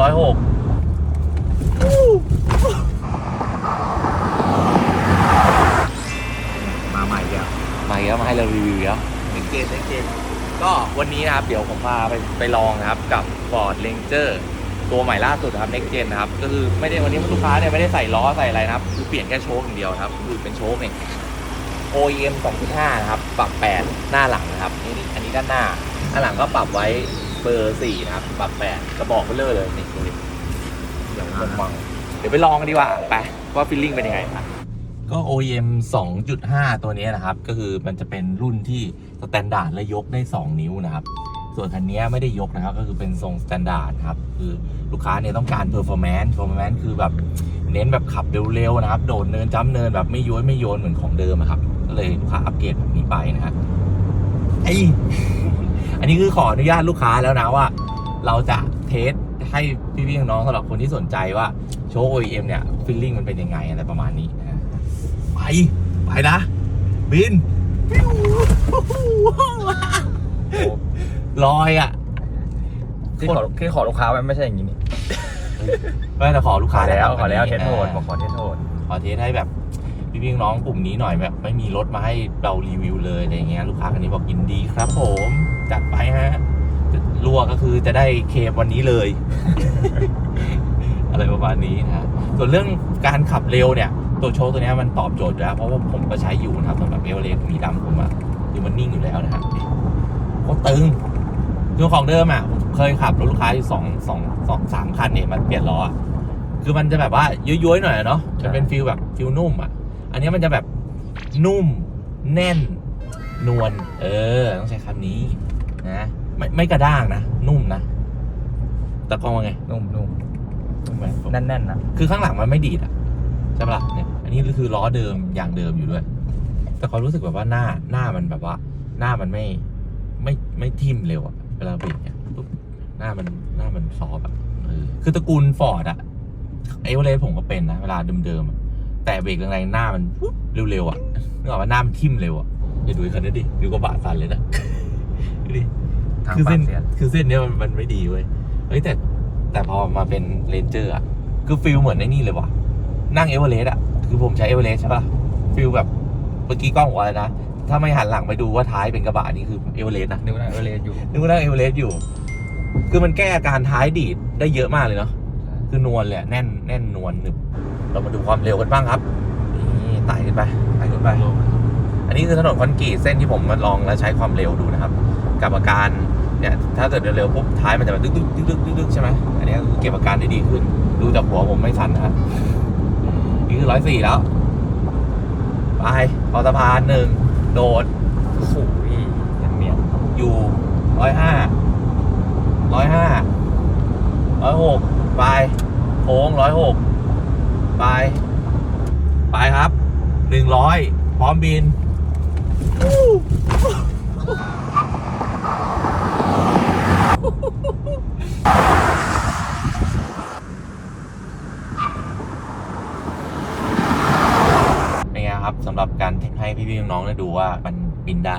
ร้อยหกมาใหม่แล้วมาอีกแล้วมาให้เรารีวิวอีกแล้วเอ็กเจนเอ็กเจนก็วันนี้นะครับ เดี๋ยวผมพาไปไปลองนะครับ กับ Ford Ranger ตัวใหม่ล่าสุดนะครับ Next Gen นะครับ ก็คือไม่ได้วันนี้ลูกค้าเนี่ยไม่ได้ใส่ล้อใส่อะไรนะครับ คือเปลี่ยนแค่โชคอย่างเดียวนะครับ คือเป็นโชคเนี่ย OEM 2.5 นะครับ ปรับ 8 หน้าหลังนะครับนี่นี่อันนี้ด้านหน้า ด้านหลังก็ปรับไว้ เบอร์4นะครับปรับ8กระบอกเบลเลอร์เลยนี่ดูดิเดี๋ยวมันมังเดี๋ยวไปลองกันดีกว่าไปว่าฟีลลิ่งเป็นยังไงครับก็ OEM 2.5 ตัวนี้นะครับ ก็คือมันจะเป็นรุ่นที่สแตนดาร์ดและยกได้ 2 นิ้วนะครับ ส่วนคันนี้ไม่ได้ยกนะครับ ก็คือเป็นทรงสแตนดาร์ดครับ คือลูกค้าเนี่ยต้องการ performance performance คือแบบเน้นแบบขับเร็วๆนะครับ โดดเนินจ้ำเนินแบบไม่ย้อยไม่โยนเหมือนของเดิมอะครับ ก็เลยลูกค้าอัปเกรดแบบนี้ไปนะฮะไอ อันนี้คือขออนุญาตลูกค้าแล้วนะว่า เราจะเทสให้พี่ๆน้องๆสำหรับคนที่สนใจว่าโชว์ OEM เนี่ยฟีลลิ่งมันเป็นยังไงอะไรประมาณนี้นะฮะไป ไปนะ บินปิ้วลอยอะที่ขอที่ขอลูกค้าไว้ไม่ใช่อย่างนี้นี่ไม่แต่ขอลูกขค้าอแล้วนะครับขอแล้วเทสโทษอ่าบอกขอเทสโทษขอเทสให้แบบ พี่ๆน้องกลุ่มนี้หน่อยแบบไม่มีรถมาให้เรารีวิวเลยอะไรเงี้ยลูกค้าคนนี้บอกยินดีครับผมจัดไปฮะรั่วก็คือจะได้เคมวันนี้เลย อะไรประมาณนี้นะฮะส่วนเรื่องการขับเร็วเนี่ย ตัวโชว์ตัวนี้มันตอบโจทย์แล้ว เพราะว่าผมก็ใช้อยู่นะครับสำหรับเอเวอเรสต์มีดำผมอะคือมันนิ่งอยู่แล้วนะฮะโคตรตึงคือของเดิมอะผมเคยขับรถลูกค้าอยู่สองสองสองสามคันเนี่ยมันเปลี่ยนล้ออะคือมันจะแบบว่าย้อยๆหน่อยเนาะจะเป็นฟิลแบบฟิลนุ่มอะ อันเนี้ยมันจะแบบนุ่มแน่นนวลเออ ต้องใช้คำนี้นะไม่ไม่กระด้างนะ นุ่มนะแต่กล้องว่าไงนุ่มนุ่มนุ่มไหมแน่นแน่นๆนะคือข้างหลังมันไม่ดีดอะใช่ปะล่ะเนี่ยอันนี้คือล้อเดิมยางเดิมอยู่ด้วย แต่ความรู้สึกแบบว่าหน้าหน้ามันแบบว่า หน้ามันไม่ไม่ไม่ทิ่มเร็วอะเวลาเบรกเนี่ยปุ๊บหน้ามันหน้ามันซอฟต์อะเออคือตระกูลฟอร์ดอะเอเวอเรสต์ผมก็เป็นนะ เวลาเดิมๆอะ แต่เบรกแรงๆหน้ามันปุ๊บเร็วๆอะนึกออกว่าหน้ามันทิ่มเร็วอะเดี๋ยวดูคันนี้ดิดูกระบะสั่นเลยนะดูดิทางคือปาเส้กนเสียนคือเส้นเนี้ยมันมันไม่ดีเว้ยเฮ้ยแต่แต่พอมาเป็นเรนเจอร์อะคือฟิลเหมือนไอ้นี่เลยว่ะ นั่งเอเวอเรสต์อะคือผมใช้เอเวอเรสต์ใช่ปะฟิลแบบเมื่อกี้กล้องบอกว่าอะไรนะถ้าไม่หันหลังไปดูว่าท้ายเป็นกระบะนี่คือเอเวอเรสต์นะนึกว่าเอเวอเรสต์อยู่นึกว่านั่งเอเวอเรสต์อยู่ คือมันแก้อาการท้ายดีดได้เยอะมากเลยเนาะคือนวลเลยอะแน่นแน่นนวลหนึบ เรามาดูความเร็วกันบ้างครับ นี่ไต่ขึ้นไปไต่ขึ้นไป อันนี้คือถนนคอนกรีตเส้นที่ผมมาลองแล้วใช้ความเร็วดูนะครับ กับอาการเนี่ยถ้าเกิดเร็วๆปุ๊บท้ายมันจะแบบดึกดึกดึกดึกดึกดึกใช่ไหมอันนี้คือเก็บอาการได้ดีขึ้น ดูจากหัวผมไม่สั่นนะครับนี่คือร้อยสี่แล้ว ไปพอสะพานหนึ่งโดดโอ้โหยังเนียนอยู่ร้อยห้าร้อยห้าร้อยหกไปโค้งร้อยหก ไป ไปครับหนึ่งร้อยพร้อมบินเป็นไงครับสำหรับการให้พี่ๆน้องๆได้ดูว่ามันบินได้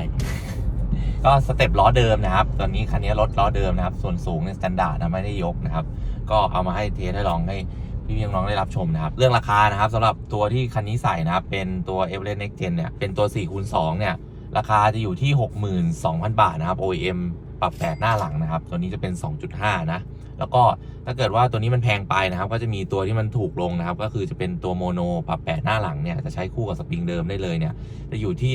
ก็สเต็ปล้อเดิมนะครับ ตอนนี้คันนี้รถล้อเดิมนะครับ ส่วนสูงในสแตนดาร์ดนะไม่ได้ยกนะครับ ก็เอามาให้เทสให้ลองให้ พี่ๆน้องๆได้รับชมนะครับ เรื่องราคานะครับสำหรับตัวที่คันนี้ใส่นะครับ เป็นตัว e v e r e s t Next Gen เนี่ย เป็นตัว4คูณ2เนี่ย ราคาจะอยู่ที่ 62,000 บาทนะครับ OEM ปรับ8หน้าหลังนะครับ ตัวนี้จะเป็น 2.5 นะ แล้วก็ถ้าเกิดว่าตัวนี้มันแพงไปนะครับ ก็จะมีตัวที่มันถูกลงนะครับ ก็คือจะเป็นตัวโมโนปรับ8หน้าหลังเนี่ยจะใช้คู่กับสปริงเดิมได้เลยเนี่ยจะอยู่ที่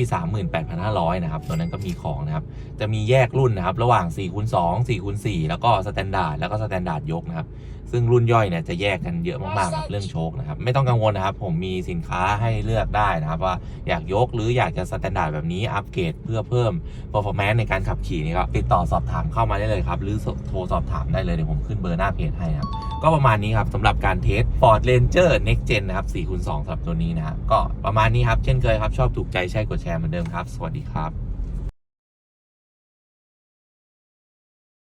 38,500 นะครับ ตัวนั้นก็มีของนะครับ จะมีแยกรุ่นนะครับ ระหว่าง4คูณ2 4คูณ4แล้วก็สแตนดาร์ดแล้วก็สแตนดาร์ดยกนะครับ ซึ่งรุ่นย่อยเนี่ยจะแยกกันเยอะมากๆกับเรื่องโชคนะครับ ไม่ต้องกังวลนะครับ ผมมีสินค้าให้เลือกได้นะครับ ว่าอยากยกหรืออยากจะสแตนดาร์ดแบบนี้อัปเกรดเพื่อเพิ่ม performance ในการขับขี่นี่ก็ติดต่อสอบถามเข้ามาได้เลยครับ หรือโทรสอบถามได้เลยเดี๋ยวผมขึ้นเบอร์หน้าเพจให้ครับ ก็ประมาณนี้ครับสำหรับการเทส Ford Ranger Next Gen นะครับ4คูณ2สำหรับตัวนี้นะครับก็ประมาณนี้ครับเช่นเคยครับชอบถูกใจใช่กดแชร์เหมือนเดิมครับ สวัสดีครับ